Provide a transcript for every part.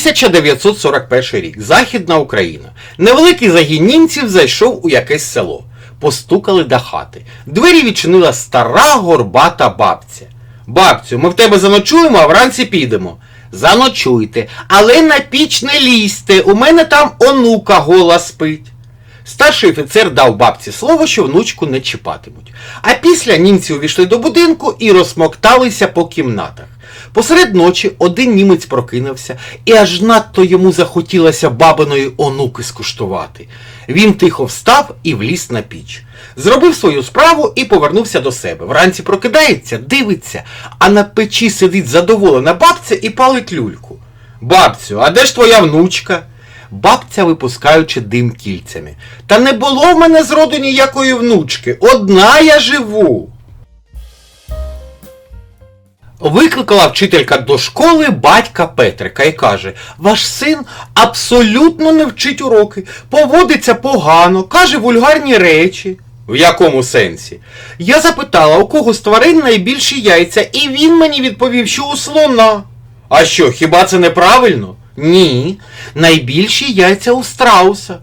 1941 рік. Західна Україна. Невеликий загін німців зайшов у якесь село. Постукали до хати. Двері відчинила стара горбата бабця. Бабцю, ми в тебе заночуємо, а вранці підемо. Заночуйте, але на піч не лізьте, у мене там онука гола спить. Старший офіцер дав бабці слово, що внучку не чіпатимуть. А після німці увійшли до будинку і розсмокталися по кімнатах. Посеред ночі один німець прокинувся, і аж надто йому захотілося бабиної онуки скуштувати. Він тихо встав і вліз на піч. Зробив свою справу і повернувся до себе. Вранці прокидається, дивиться, а на печі сидить задоволена бабця і палить люльку. Бабцю, а де ж твоя внучка? Бабця випускаючи дим кільцями. Та не було в мене зроду ніякої внучки. Одна я живу. Викликала вчителька до школи батька Петрика і каже: Ваш син абсолютно не вчить уроки, поводиться погано, каже вульгарні речі. В якому сенсі? Я запитала, у кого з тварин найбільші яйця, і він мені відповів, що у слона. А що, хіба це неправильно? Ні. Найбільші яйця у страуса.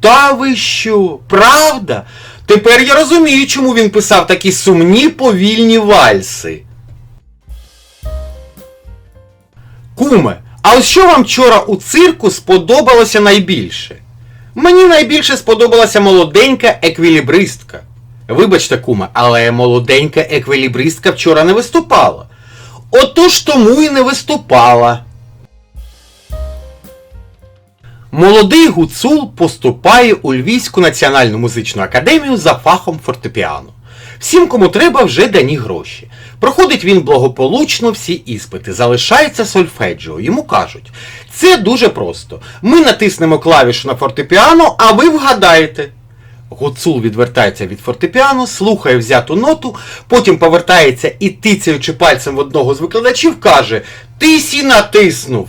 Та ви що, правда? Тепер я розумію, чому він писав такі сумні повільні вальси. Куме, а ось що вам вчора у цирку сподобалося найбільше? Мені найбільше сподобалася молоденька еквілібристка. Вибачте, куме, але молоденька еквілібристка вчора не виступала. Отож тому і не виступала. Молодий гуцул поступає у Львівську національну музичну академію за фахом фортепіано. Всім, кому треба, вже дані гроші. Проходить він благополучно всі іспити, залишається сольфеджіо. Йому кажуть, це дуже просто. Ми натиснемо клавішу на фортепіано, а ви вгадаєте. Гуцул відвертається від фортепіано, слухає взяту ноту, потім повертається і, тицяючи пальцем в одного з викладачів, каже Ти сі натиснув.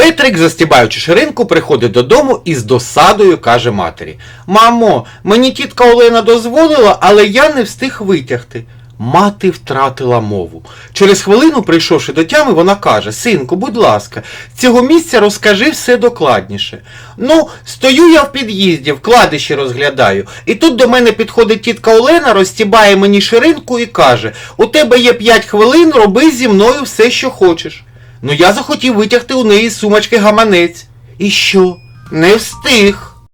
Петрик, застібаючи ширинку, приходить додому і з досадою каже матері: Мамо, мені тітка Олена дозволила, але я не встиг витягти. Мати втратила мову. Через хвилину, прийшовши до тями, вона каже: Синку, будь ласка, з цього місця розкажи все докладніше. Ну, стою я в під'їзді, вкладиші розглядаю, і тут до мене підходить тітка Олена, розтібає мені ширинку і каже: У тебе є 5 хвилин, роби зі мною все, що хочеш. Ну я захотів витягти у неї з сумочки гаманець. І що? Не встиг.